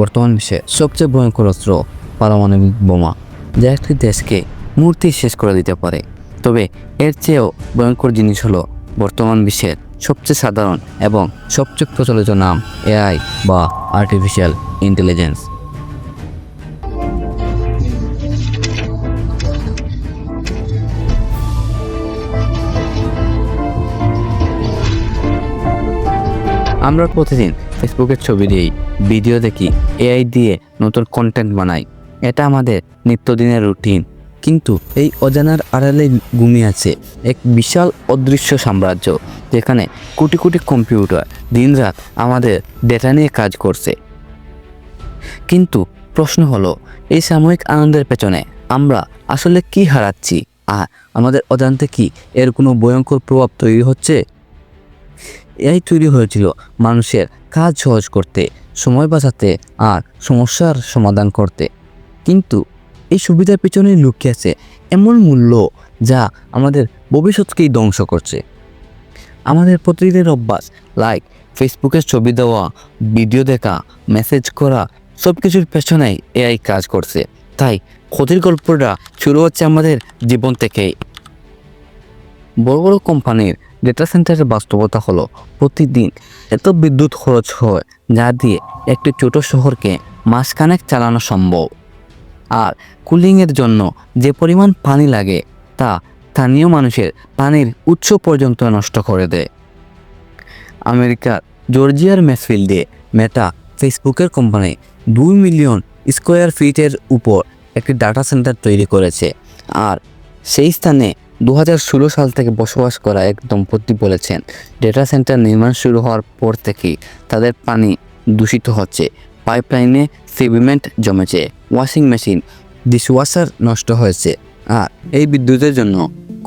বর্তমান বিশ্বে সবচেয়ে ভয়ঙ্কর অস্ত্র পারমাণবিক বোমা, যা একটি দেশকে মূর্তি শেষ করে দিতে পারে। তবে এর চেয়েও ভয়ঙ্কর জিনিস হলো বর্তমান বিশ্বের সবচেয়ে সাধারণ এবং সবচেয়ে প্রচলিত নাম এআই বা আর্টিফিশিয়াল ইন্টেলিজেন্স আমরা প্রতিদিন ফেসবুকের ছবি দিই, ভিডিও দেখি এআই দিয়ে নতুন কন্টেন্ট বানাই। এটা আমাদের নিত্যদিনের রুটিন কিন্তু এই অজানার আড়ালে ঘুমিয়ে আছে এক বিশাল অদৃশ্য সাম্রাজ্য, যেখানে কোটি কোটি কম্পিউটার দিনরাত আমাদের ডেটা নিয়ে কাজ করছে। কিন্তু প্রশ্ন হলো, এই সাময়িক আনন্দের পেছনে আমরা আসলে কি হারাচ্ছি? আর আমাদের অজান্তে কি এর কোনো ভয়ঙ্কর প্রভাব তৈরি হচ্ছে? এআই তৈরি হয়েছিল মানুষের কাজ সহজ করতে, সময় বাঁচাতে আর সমস্যার সমাধান করতে। কিন্তু এই সুবিধার পেছনে লুকিয়ে আছে এমন মূল্য যা আমাদের ভবিষ্যৎকেই ধ্বংস করছে। আমাদের প্রতিদিনের অভ্যাস লাইক ফেসবুকের ছবি দেওয়া ভিডিও দেখা মেসেজ করা সব কিছুর পেছনেই এআই কাজ করছে। তাই ক্ষতির গল্পটা শুরু হচ্ছে আমাদের জীবন থেকেই। বড় বড় কোম্পানির ডেটা সেন্টারের বাস্তবতা হলো প্রতিদিন এত বিদ্যুৎ খরচ হয়, যা দিয়ে একটি ছোট শহরকে মাসখানেক চালানো সম্ভব। আর কুলিংয়ের জন্য যে পরিমাণ পানি লাগে, তা স্থানীয় মানুষের পানির উৎস পর্যন্ত নষ্ট করে দেয়। আমেরিকার জর্জিয়ার মেসফিল্ডে মেটা ফেসবুকের কোম্পানি দুই মিলিয়ন স্কোয়ার ফিটের উপর একটি ডাটা সেন্টার তৈরি করেছে। আর সেই স্থানে দু হাজার ষোলো সাল থেকে বসবাস করা এক দম্পতি বলেছেন ডেটা সেন্টার নির্মাণ শুরু হওয়ার পর থেকেই তাদের পানি দূষিত হচ্ছে। পাইপলাইনে সিভিমেন্ট জমেছে, ওয়াশিং মেশিন, ডিশওয়াশার নষ্ট হয়েছে, আর এই বিদ্যুতের জন্য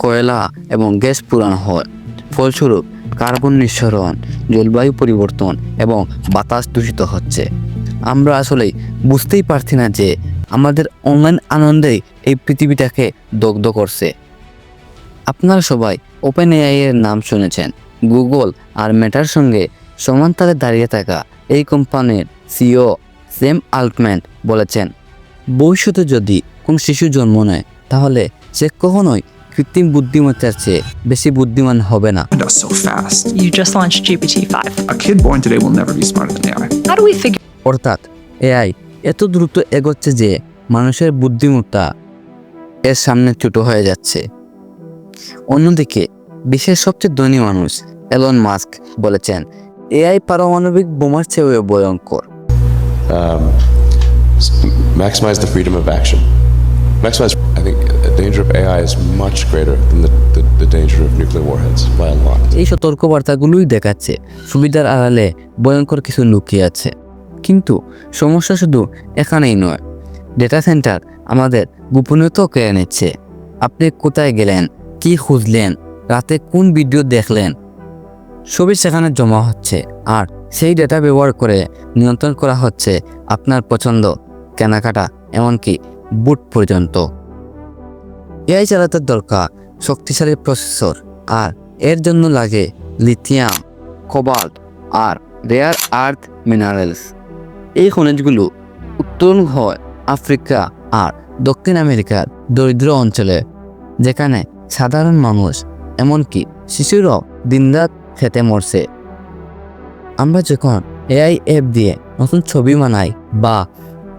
কয়লা এবং গ্যাস পুরানো হয়। ফলস্বরূপ, কার্বন নিঃসরণ, জলবায়ু পরিবর্তন এবং বাতাস দূষিত হচ্ছে। আমরা আসলেই বুঝতেই পারছি না যে আমাদের অনলাইন আনন্দেই এই পৃথিবীটাকে দগ্ধ করছে। আপনারা সবাই ওপেন এআই এর নাম শুনেছেন গুগল আর মেটার সঙ্গে সমান তালে দাঁড়িয়ে থাকা এই কোম্পানির সিও সেম আল্টম্যান বলেছেন ভবিষ্যতে যদি কোন শিশু জন্ম নেয় তাহলে সে কখনোই কৃত্রিম বুদ্ধিমত্তার চেয়ে বেশি বুদ্ধিমান হবে না and us so fast. You just launched GPT-5. A kid born today will never be smarter than AI. How do we figure অর্থাৎ এআই এত দ্রুত এগোচ্ছে যে মানুষের বুদ্ধিমত্তা এর সামনে ছোট হয়ে যাচ্ছে অন্যদিকে বিশ্বের সবচেয়ে ধনী মানুষ এলন মাস্ক বলেছেন এআই পারমাণবিক বোমার চেয়েও ভয়ঙ্কর um, maximize the freedom of action. Maximize, I think, the danger of AI is much greater than the, the, the danger of nuclear warheads by a lot. এই সতর্কবার্তাগুলোই দেখাচ্ছে সুবিধার আড়ালে ভয়ঙ্কর কিছু লুকিয়ে আছে কিন্তু সমস্যা শুধু এখানেই নয় ডেটা সেন্টার আমাদের গোপনীয়তাও কেড়ে নিচ্ছে আপনি কোথায় গেলেন কি খুঁজলেন? রাতে কোন ভিডিও দেখলেন? সবই সেখানে জমা হচ্ছে আর সেই ডেটা ব্যবহার করে নিয়ন্ত্রণ করা হচ্ছে আপনার পছন্দ, কেনাকাটা, এমনকি বুট পর্যন্ত। এআই চালাতে দরকার, শক্তিশালী প্রসেসর, আর এর জন্য লাগে লিথিয়াম, কোবাল্ট, আর রেয়ার আর্থ মিনারেলস। এই খনিজগুলো উত্তোলন হয় আফ্রিকা আর দক্ষিণ আমেরিকার দরিদ্র অঞ্চলে, যেখানে সাধারণ মানুষ, এমনকি শিশুরাও দিনরাত খেতে মরছে। আমরা যখন এআই অ্যাপ দিয়ে নতুন ছবি বানাই বা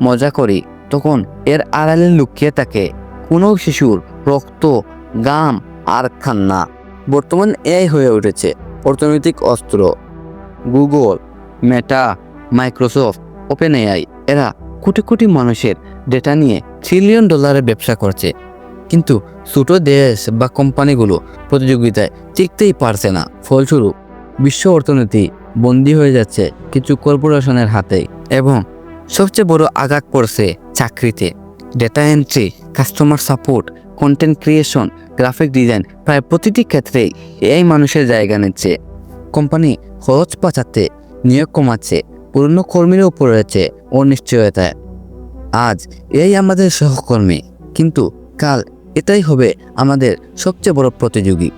মজা করি, তখন এর আড়ালে লুকিয়ে থাকে কোনো শিশুর রক্ত, গাম আর খান্না বর্তমান এআই হয়ে উঠেছে অর্থনৈতিক অস্ত্র। Google, Meta, Microsoft OpenAI এরা কোটি কোটি মানুষের ডেটা নিয়ে ট্রিলিয়ন ডলারের ব্যবসা করছে। কিন্তু ছোট দেশ বা কোম্পানিগুলো প্রতিযোগিতায় টিকতেই পারছে না। ফলস্বরূপ, বিশ্ব অর্থনীতি বন্দী হয়ে যাচ্ছে কিছু কর্পোরেশনের হাতে এবং সবচেয়ে বড় আঘাত পড়ছে চাকরিতে। Data entry customer support content creation graphic design প্রায় প্রতিটি ক্ষেত্রেই এই মানুষের জায়গা নিচ্ছে। কোম্পানি খরচ বাঁচাতে নিয়োগ কমাচ্ছে, পুরনো কর্মীর উপর রয়েছে অনিশ্চয়তায় আজ এই আমাদের সহকর্মী, কিন্তু কাল এটাই হবে আমাদের সবচেয়ে বড় প্রতিযোগী।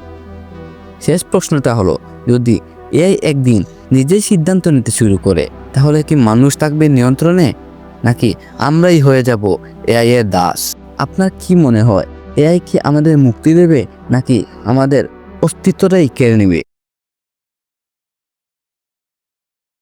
শেষ প্রশ্নটা হলো, যদি এআই একদিন নিজেই সিদ্ধান্ত নিতে শুরু করে, তাহলে কি মানুষ থাকবে নিয়ন্ত্রণে? নাকি আমরাই হয়ে যাব এআই এর দাস? আপনার কি মনে হয়, এআই কি আমাদের মুক্তি দেবে, নাকি আমাদের অস্তিত্বটাই কেড়ে নেবে?